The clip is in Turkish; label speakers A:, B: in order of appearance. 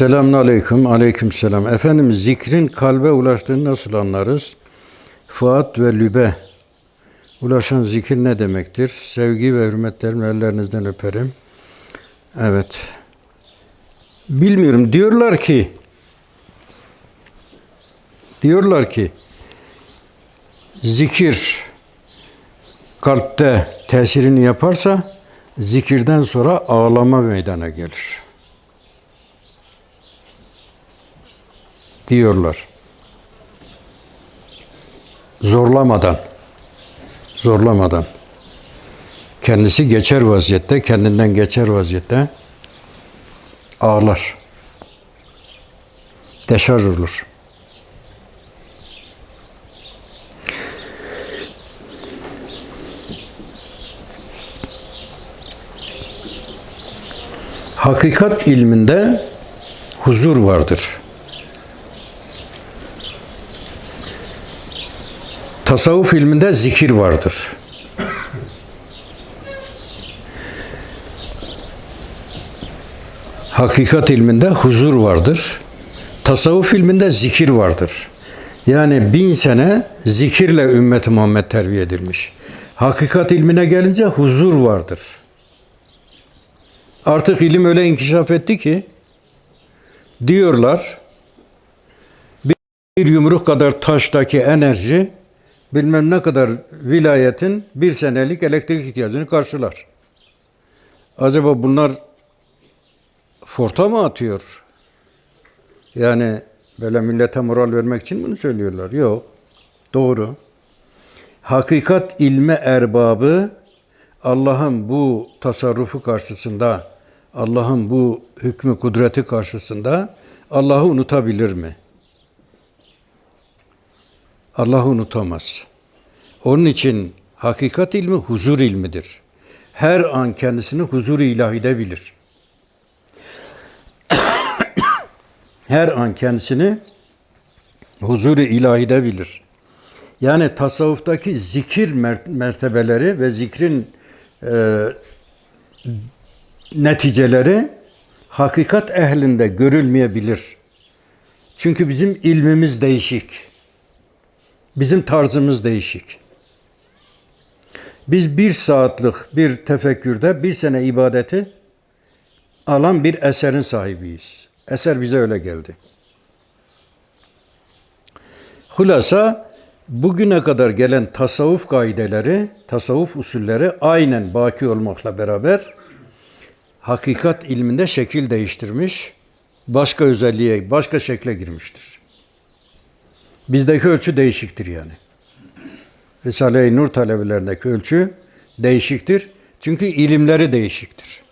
A: Selamun aleyküm, aleyküm selam. Efendim zikrin kalbe ulaştığını nasıl anlarız? Fuat ve lübe ulaşan zikir ne demektir? Sevgi ve hürmetlerimi ellerinizden öperim. Evet. Bilmiyorum. Diyorlar ki diyorlar ki zikir kalpte tesirini yaparsa zikirden sonra ağlama meydana gelir. Diyorlar. Zorlamadan, zorlamadan. Kendisi geçer vaziyette, kendinden geçer vaziyette ağlar. Deşarj olur. Hakikat ilminde huzur vardır. Tasavvuf ilminde zikir vardır. Hakikat ilminde huzur vardır. Tasavvuf ilminde zikir vardır. Yani bin sene zikirle ümmeti Muhammed terbiye edilmiş. Hakikat ilmine gelince huzur vardır. Artık ilim öyle inkişaf etti ki diyorlar bir yumruk kadar taştaki enerji bilmem ne kadar vilayetin bir senelik elektrik ihtiyacını karşılar. Acaba bunlar forta mı atıyor? Yani böyle millete moral vermek için bunu söylüyorlar. Yok. Doğru. Hakikat ilme erbabı Allah'ın bu tasarrufu karşısında, Allah'ın bu hükmü kudreti karşısında Allah'ı unutabilir mi? Allah'ı unutamaz. Onun için hakikat ilmi huzur ilmidir. Her an kendisini huzur-u ilahide bilir. Her an kendisini huzur-u ilahide bilir. Yani tasavvuftaki zikir mer- mertebeleri ve zikrin e, neticeleri hakikat ehlinde görülmeyebilir. Çünkü bizim ilmimiz değişik. Bizim tarzımız değişik. Biz bir saatlik bir tefekkürde bir sene ibadeti alan bir eserin sahibiyiz. Eser bize öyle geldi. Hulasa bugüne kadar gelen tasavvuf kaideleri, tasavvuf usulleri aynen baki olmakla beraber hakikat ilminde şekil değiştirmiş, başka özelliğe, başka şekle girmiştir. Bizdeki ölçü değişiktir yani. Risale-i Nur talebelerindeki ölçü değişiktir. Çünkü ilimleri değişiktir.